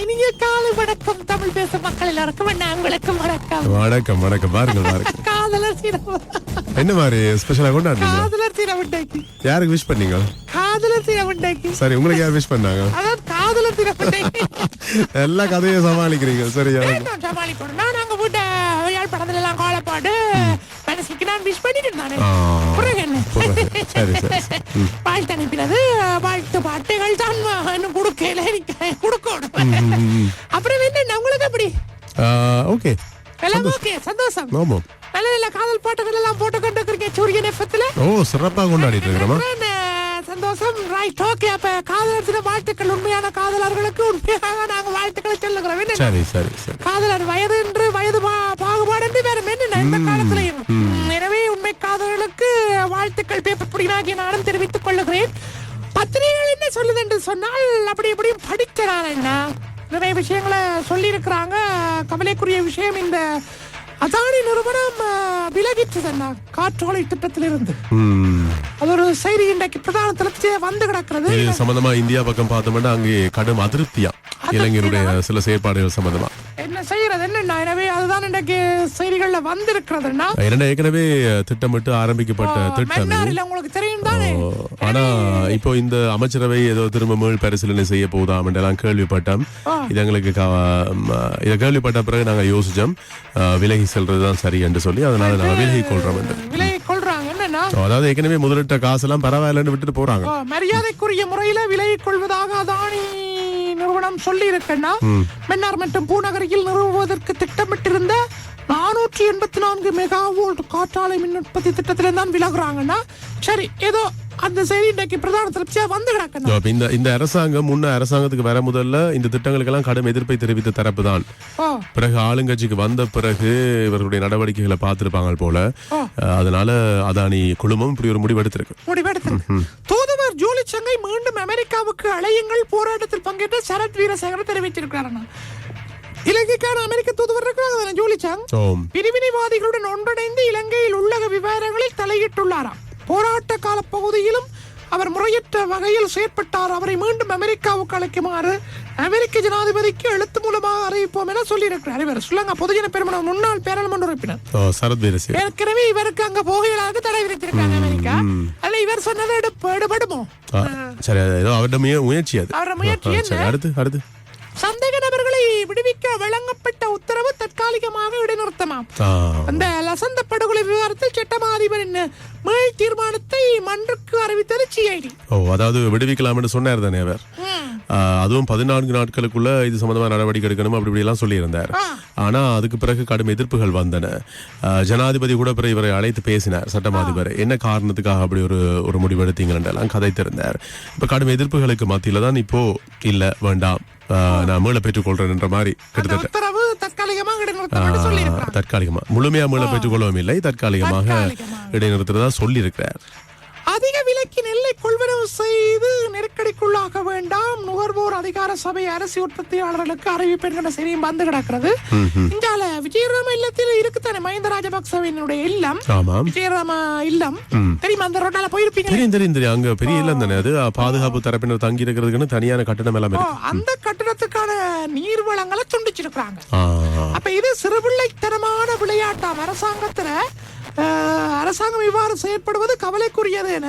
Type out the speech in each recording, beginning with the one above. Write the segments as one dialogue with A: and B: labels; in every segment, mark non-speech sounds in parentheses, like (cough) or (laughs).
A: இனிய காலை வணக்கம். தமிழ் பேச மக்கள் எல்லாருக்கும் உங்களுக்கு வணக்கம்.
B: வணக்கம் வணக்கம். பாருங்கள் பாருங்கள்
A: காதலர் தினம்
B: என்ன மாதிரி ஸ்பெஷலா கொண்டாடுறீங்க
A: காதலர் தினம் உண்டாக்கி.
B: யாருக்கு விஷ் பண்ணீங்க?
A: காதலர் தினம் உண்டாக்கி.
B: சரி உங்களுக்கு யார் விஷ் பண்ணாங்க?
A: அதான் காதலர் தினம் உண்டாக்கி.
B: எல்லா கதையும் சமாளிக்கிறீங்க சரியா?
A: நான் விஷ் பண்ணிட்டு இருந்தானே. பிறகு என்ன. (laughs) வாழ்த்து அனுப்பினது வாழ்த்து பாட்டுகள் தான் கொடுக்கல எனக்கு கொடுக்கணும் அப்புறம் என்ன உங்களுக்கு எப்படி?
B: ஓகே.
A: எல்லாம் ஓகே சந்தோஷம்.
B: ஆமா.
A: நல்ல நல்ல காதல் பாட்டுகள் எல்லாம் போட்டு கொண்டு இருக்கீங்க சூரியன் எஃபத்துல
B: ஓ சிறப்பா கொண்டாடிட்டு இருக்கிறோமா?
A: சந்தோஷம்? ரைட் ஓகே அப்ப காதலர் வாழ்த்துக்கள். உண்மையான காதலர்களுக்கு உண்மையாக நாங்க வாழ்த்துக்களை சொல்லுகிறோம்.
B: சரி சரி
A: காதலர் வயது என்று வயது புடினாகிய நானும் தெரிவித்துக் கொள்ளுகிறேன். பத்திரிகைகள் என்ன சொல்லுது என்று சொன்னால் அப்படி இப்படியும் படிக்கிறான் என்ன நிறைய விஷயங்களை சொல்லி இருக்கிறாங்க கவலைக்குரிய விஷயம் இந்த அதானி நிறுவனம் விலகிற்று என்ன காற்றோலை திட்டத்திலிருந்து. அது ஒரு செய்தி இன்றைக்கு பிரதான தளத்திலே வந்து கிடக்கிறது.
B: இது சம்பந்தமா இந்தியா பக்கம் பார்த்தோம்னா அங்கே கடும் அதிருப்தியா. இளைஞருடைய சில செயற்பாடுகள் சம்பந்தமா.
A: என்ன செய்யறது என்ன எனவே அதுதான் இன்றைக்கு செய்திகள்ல வந்திருக்கிறதுன்னா
B: இரண்டு ஏற்கனவே திட்டமிட்டு ஆரம்பிக்கப்பட்ட திட்டம் இது.
A: மன்னாரில் உங்களுக்கு தெரியும் தானே?
B: ஓ, ஆனா இப்போ இந்த அமைச்சரவை ஏதோ திரும்ப மீள் பரிசீலனை செய்ய போதாம் என்றெல்லாம் கேள்விப்பட்டோம். இது எங்களுக்கு இதை கேள்விப்பட்ட பிறகு நாங்க யோசிச்சோம். விலகி செல்றதுதான் சரி என்று சொல்லி அதனால நாங்க விலகி கொள்றோம் என்று. அதாவது ஏற்கனவே முதலிட்ட காசெல்லாம் பரவாயில்லன்னு விட்டுட்டு போறாங்க.
A: மரியாதைக்குரிய முறையில விலை கொள்வதாக அதானி நிறுவனம் சொல்லி இருக்குன்னா மன்னார் மற்றும் பூநகரியில் நிறுவுவதற்கு திட்டமிட்டிருந்த நானூற்றி எண்பத்தி நான்கு மெகா வோல்ட் காற்றாலை மின் உற்பத்தி திட்டத்தில தான் விலகுறாங்கன்னா சரி ஏதோ அந்த செய்தி இன்றைக்கு பிரதான திருப்தியா வந்து கிடக்கணும்.
B: இந்த இந்த அரசாங்கம் முன்ன அரசாங்கத்துக்கு வர முதல்ல இந்த திட்டங்களுக்கெல்லாம் கடும் எதிர்ப்பை தெரிவித்த தரப்பு தான். பிறகு ஆளுங்கட்சிக்கு வந்த பிறகு இவர்களுடைய நடவடிக்கைகளை பார்த்திருப்பாங்க போல. அதனால அதானி குழுமம் இப்படி ஒரு முடிவு எடுத்திருக்கு.
A: முடிவெடுத்திருக்கு. தூதுவர் ஜூலி சங்கை மீண்டும் அமெரிக்காவுக்கு அழையுங்கள் போராட்டத்தில் பங்கேற்ற சரத் வீரசேகர் தெரிவித்திருக்கிறார் இலங்கைக்கான அமெரிக்க தூதுவர் இருக்கிறாங்க ஜூலி சங்? பிரிவினைவாதிகளுடன் ஒன்றிணைந்து இலங்கையில் உள்ளக விவகாரங்களில் தலையிட்டுள்ளாராம். போராட்ட கால பகுதியிலும் அவர் முறையற்ற வகையில் செயற்பட்டார். அவரை மீண்டும் அமெரிக்காவுக்கு அழைக்குமாறு அமெரிக்க ஜனாதிபதிக்கு எழுத்து மூலமாக அறிவிப்போம் என சொல்லியிருக்கிறார். இவர் ஸ்ரீலங்கா பொதுஜன பெருமன முன்னாள் பேரளமன்ற உறுப்பினர்.
B: சரத்
A: ஏற்கனவே இவருக்கு அங்க போகையிலாக தடை விதித்திருக்காங்க அமெரிக்கா. அல்ல இவர் சொன்னது எடுபடுமோ?
B: சரி ஏதோ அவருடைய முய- முயற்சி அது.
A: அவரோட முயற்சி
B: அடுத்து அடுத்து.
A: சந்தேக நபர்களை விடுவிக்க வழங்கப்பட்ட உத்தரவு தற்காலிகமாக இடைநிறுத்தமாம். அந்த லசந்த படுகொலை விவகாரத்தில் சட்டமா அதிபரின் மேல் தீர்மானத்தை மன்றுக்கு அறிவித்தது சிஐடி
B: ஓ அதாவது விடுவிக்கலாம்னு சொன்னார் தானே அவர். அதுவும் பதினான்கு நாட்களுக்குள்ள இது சம்பந்தமா நடவடிக்கை எடுக்கணும் அப்படி இப்படி எல்லாம் சொல்லியிருந்தார். ஆனா அதுக்கு பிறகு கடும் எதிர்ப்புகள் வந்தன. ஜனாதிபதி கூட பிறகு இவரை அழைத்து பேசினார் சட்டமாதிபர் என்ன காரணத்துக்காக அப்படி ஒரு ஒரு முடிவு எடுத்தீங்கன்னு கதைத்திருந்தார். இப்ப கடும் எதிர்ப்புகளுக்கு மத்தியில தான் இப்போ இல்ல வேண்டாம். நான் மீள பெற்றுக் கொள்றேன் என்ற மாதிரி கிட்டத்தட்ட. தற்காலிகமா முழுமையா மீள பெற்றுக் கொள்ளவும் இல்லை தற்காலிகமாக. இடைநிறுத்துறதா சொல்லி இருக்கிறார்
A: அதிக விலைக்கு நெல்லை கொள்வனவு செய்து நெருக்கடிக்குள்ளாக வேண்டாம். நுகர்வோர் அதிகார சபை அரிசி உற்பத்தியாளர்களுக்கு அறிவிப்பு என்கிற செய்தியும் வந்து கிடக்கிறது. இங்கால விஜயராம இல்லத்தில் இருக்குத்தானே மஹிந்த ராஜபக்சவினுடைய இல்லம் விஜயராம இல்லம். தெரியுமா? அந்த ரோட்டால போயிருப்பீங்க
B: தெரியும் தெரியும் தெரியும். அங்க பெரிய இல்லம் தானே அது. பாதுகாப்பு தரப்பினர் தங்கி இருக்கிறதுக்குன்னு தனியான கட்டணம் எல்லாம்
A: அந்த கட்டடத்துக்கான நீர் வளங்களை துண்டிச்சிருக்காங்க
B: ஆ,
A: அப்ப இது சிறுபிள்ளைத்தனமான விளையாட்டாம். அரசாங்கத்துல அரசாங்கம் இவ்வாறு செயற்படுவது கவலைக்குரியது என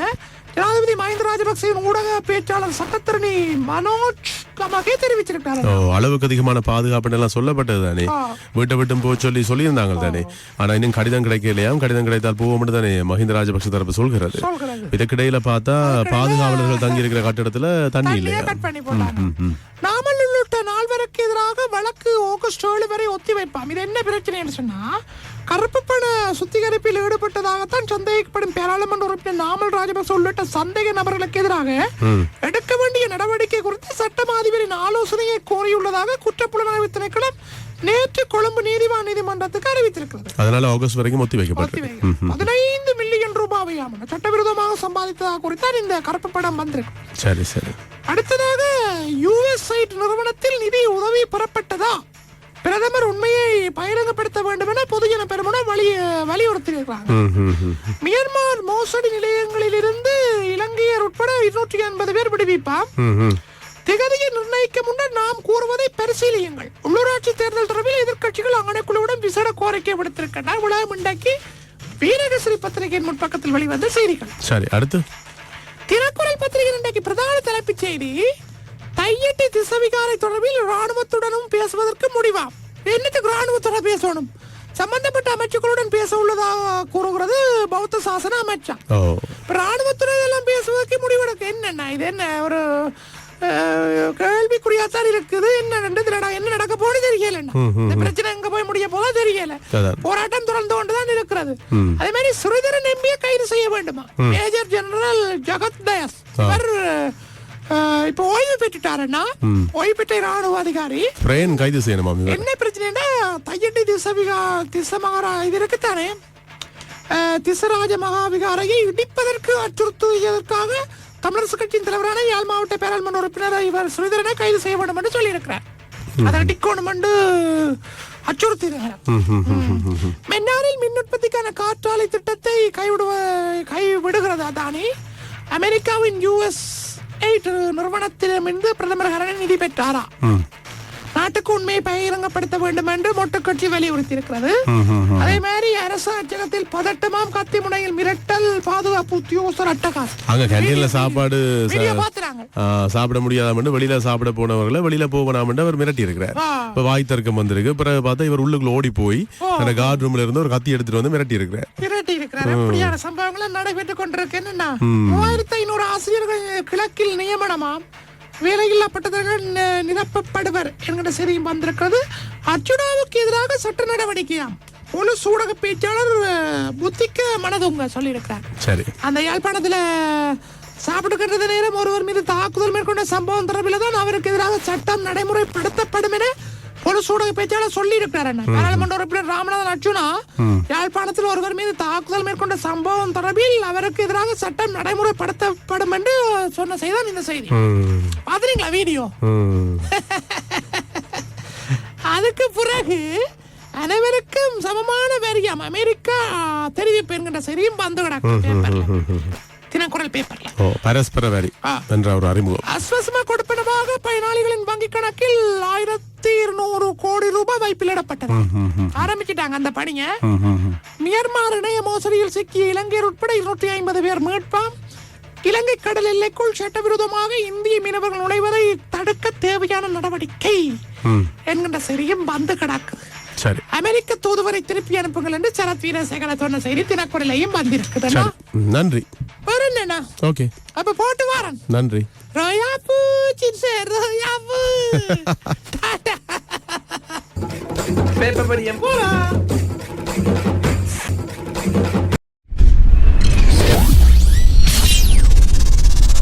A: ஜனாதிபதி மஹிந்த ராஜபக்சேவின் ஊடக பேச்சாளர் சட்டத்திரணி மனோஜ் கமகே தெரிவிச்சிருக்காரு
B: ஓ, அளவுக்கு அதிகமான பாதுகாப்பு எல்லாம் சொல்லப்பட்டது தானே. வீட்டை விட்டும் போக சொல்லி சொல்லியிருந்தாங்க தானே. ஆனா இன்னும் கடிதம் கிடைக்கலையாம் கடிதம் கிடைத்தால் போவோம்னு தானே மஹிந்த ராஜபக்ஷ தரப்பு சொல்கிறது. இதுக்கிடையில பார்த்தா பாதுகாவலர்கள் தங்கி இருக்கிற கட்டடத்துல தண்ணி இல்லையா?
A: நாமல் உள்ளிட்ட நால்வருக்கு எதிராக வழக்கு ஆகஸ்ட் ஏழு வரை ஒத்தி வைப்பாம் இது என்ன பிரச்சனைன்னு சொன்னா கருப்பு பண சுத்திகரிப்பில் ஈடுபட்டதாகத்தான் சந்தேகிக்கப்படும் பாராளுமன்ற உறுப்பினர் நாமல் ராஜபக்ச உள்ளிட்ட சந்தேக நபர்களுக்கு எதிராக எடுக்க வேண்டிய நடவடிக்கை குறித்து சட்டமா அதிபரின் ஆலோசனையை கோரியுள்ளதாக குற்றப்புலனாய்வு திணைக்களம் நேற்று கொழும்பு நீதிவான் நீதிமன்றத்துக்கு அறிவித்திருக்கிறது.
B: அதனால ஆகஸ்ட் வரைக்கும் ஒத்தி
A: வைக்கிறது. பதினைந்து மில்லியன் ரூபாவையாம் சட்டவிரோதமாக சம்பாதித்ததாக குறித்தான் இந்த கருப்பு படம் வந்திருக்கு.
B: சரி சரி.
A: அடுத்ததாக யூஎஸ் நிறுவனத்தில் நிதி உதவி பெறப்பட்டதா? பிரதமர் உண்மையை பகிரங்கப்படுத்த வேண்டும் என பொதுஜன பெருமன வலி வலியுறுத்தியிருக்கிறாங்க. மியான்மர் மோசடி நிலையங்களில் இருந்து இலங்கையர் உட்பட இருநூற்றி எண்பது பேர் விடுவிப்பாம். திகதியை நிர்ணயிக்க முன்னர் நாம் கூறுவதை பரிசீலியுங்கள். உள்ளூராட்சி தேர்தல் தொடர்பில் எதிர்க்கட்சிகள் ஆணைக்குழுவிடம் விசேட கோரிக்கை விடுத்திருக்கின்றன விழாவும் இன்றைக்கு வீரகசிரி பத்திரிகையின் முன்பக்கத்தில் வெளிவந்த செய்திகள்.
B: சரி அடுத்து.
A: தினக்குரல் பத்திரிகை இன்றைக்கு பிரதான தலைப்புச் செய்தி தையட்டி திசவிகாரை தொடர்பில் ராணுவத்துடனும் பேசுவதற்கு முடிவாம் என்னத்துக்கு ராணுவத்துடன் பேசணும்? சம்பந்தப்பட்ட அமைச்சுக்களுடன் பேச உள்ளதாக கூறுகிறது பௌத்த சாசன இப்ப ராணுவத்துடன் எல்லாம் பேசுவதற்கு முடிவெடுக்க என்னென்ன? இது என்ன ஒரு கேள்விக்குறியாத்தான் இருக்குது. என்ன என்ன நடக்க போன்னு தெரியல இந்த பிரச்சனை எங்க போய் முடிய போதா தெரியல. போராட்டம் தொடர்ந்து கொண்டுதான் இருக்கிறது. அதே மாதிரி ஸ்ரீதரன் எம்பியை கைது செய்ய வேண்டுமா? மேஜர் ஜெனரல் ஜகத் தயாஸ் இவர் இப்ப ஓய்வு பெற்றுட்டாருன்னா ஓய்வு பெற்ற ராணுவ அதிகாரி.
B: பிரேன் கைது செய்யணுமா
A: என்ன பிரச்சனைனா தையட்டி திசவிகா திசமகாரா இது இருக்குத்தானே? திசராஜ மகாவிகாரையை இடிப்பதற்கு அச்சுறுத்துவதற்காக தமிழரசு கட்சியின் தலைவரான யாழ் மாவட்ட பேராளுமன்ற உறுப்பினர் இவர் ஸ்ரீதரனை கைது செய்ய வேண்டும் என்று சொல்லியிருக்கிறார். அதை டிக்கோணும் என்று அச்சுறுத்தினார். மென்னாரில் மின் உற்பத்திக்கான காற்றாலை திட்டத்தை கைவிடுவ கைவிடுகிறது அதானி? அமெரிக்காவின் யூஎஸ் எயிட் நிறுவனத்திடமிருந்து பிரதமர் ஹரணன் நிதி பெற்றாரா? நாட்டுக்கு உண்மையை பகிரங்கப்படுத்த வேண்டும் என்று மொட்டு கட்சி வலியுறுத்தி இருக்கிறது அதே மாதிரி அரசு அச்சகத்தில் பதட்டமாம் கத்தி முனையில் மிரட்டல்
B: அங்க கேண்டீன்ல சாப்பாடு சாப்பிட வெளியில சாப்பிட போனவர்களை வெளியில போகணாமண்டு அவர் மிரட்டி இருக்கிறார்
A: ஆ.
B: இப்ப வாய் தர்க்கம் வந்திருக்கு. பிறகு பார்த்தா இவர் உள்ளுக்குள்ள ஓடி போய் அந்த கார்டு ரூம்ல இருந்து ஒரு கத்தி எடுத்துட்டு வந்து மிரட்டி இருக்கிறார்
A: மிரட்டி இருக்கிறார் அப்படியான சம்பவங்கள் நடைபெற்றுக் கொண்டிருக்கு என்னன்னா மூவாயிரத்தி ஐநூறு ஆசிரியர்கள் கிழக்கில் நியமனமாம். வேலையில்லா பட்டதாரிகள் நிரப்பப்படுவர் என்கிற செய்தியும் வந்திருக்கிறது. அர்ச்சுனாவுக்கு எதிராக சட்ட நடவடிக்கையாம். போலீஸ் ஊடக பேச்சாளர் புத்திக்க மனதுங்க சொல்லியிருக்கிறார்.
B: சரி.
A: அந்த யாழ்ப்பாணத்துல சாப்பிட்டுக்கின்ற நேரம் ஒருவர் மீது தாக்குதல் மேற்கொண்ட சம்பவம் தொடர்பில் தான் அவருக்கு எதிராக சட்டம் நடைமுறைப்படுத்தப்படும் என போலீஸ் ஊடக பேச்சாளர் சொல்லி இருக்கிறார் பாராளுமன்ற உறுப்பினர் ராமநாதன் அர்ஜுனா யாழ்ப்பாணத்தில் ஒருவர் மீது தாக்குதல் மேற்கொண்ட சம்பவம் தொடர்பில் அவருக்கு எதிராக சட்டம் நடைமுறைப்படுத்தப்படும் என்று சொன்ன செய்தான் இந்த செய்தி.
B: ம்,
A: பாத்தீங்களா வீடியோ. (laughs) அதுக்கு பிறகு அனைவருக்கும் சமமான வரியாம் அமெரிக்கா தெரிவிப்பு என்கின்ற செய்தியும் வந்து கிடக்கும் பேப்பர்ல தினக்குரல் பேப்பர்ல
B: பரஸ்பர வரி. என்ற ஒரு அறிமுகம்.
A: அஸ்வசம கொடுப்பனமாக பயனாளிகளின் வங்கி கணக்கில் ஆயிரத்தி இருநூறு கோடி ரூபாய் வைப்பிலிடப்பட்டது ஆரம்பிச்சிட்டாங்க அந்த பணியை. மியான்மர் இணைய மோசடியில் சிக்கிய இலங்கையர் உட்பட இருநூற்றி ஐம்பது பேர் மீட்பாம். இலங்கை கடல் எல்லைக்குள் சட்டவிரோதமாக இந்திய மீனவர்கள் நுழைவதை தடுக்க தேவையான நடவடிக்கை என்கின்ற செய்தியும் வந்து கிடக்குது
B: சரி.
A: அமெரிக்க தூதுவரை திருப்பி அனுப்புங்கள் என்று சரத் வீரசேகர சொன்ன செய்தி தினக்குரலையும்
B: ம், நன்றி.
A: வேற என்னண்ணா
B: ஓகே.
A: அப்ப போட்டு வாரன்.
B: நன்றி.
A: ரோயாப்பு சின்சே ரோயாப்பு
C: பேப்பர் படியம் (laughs)
A: போலாம்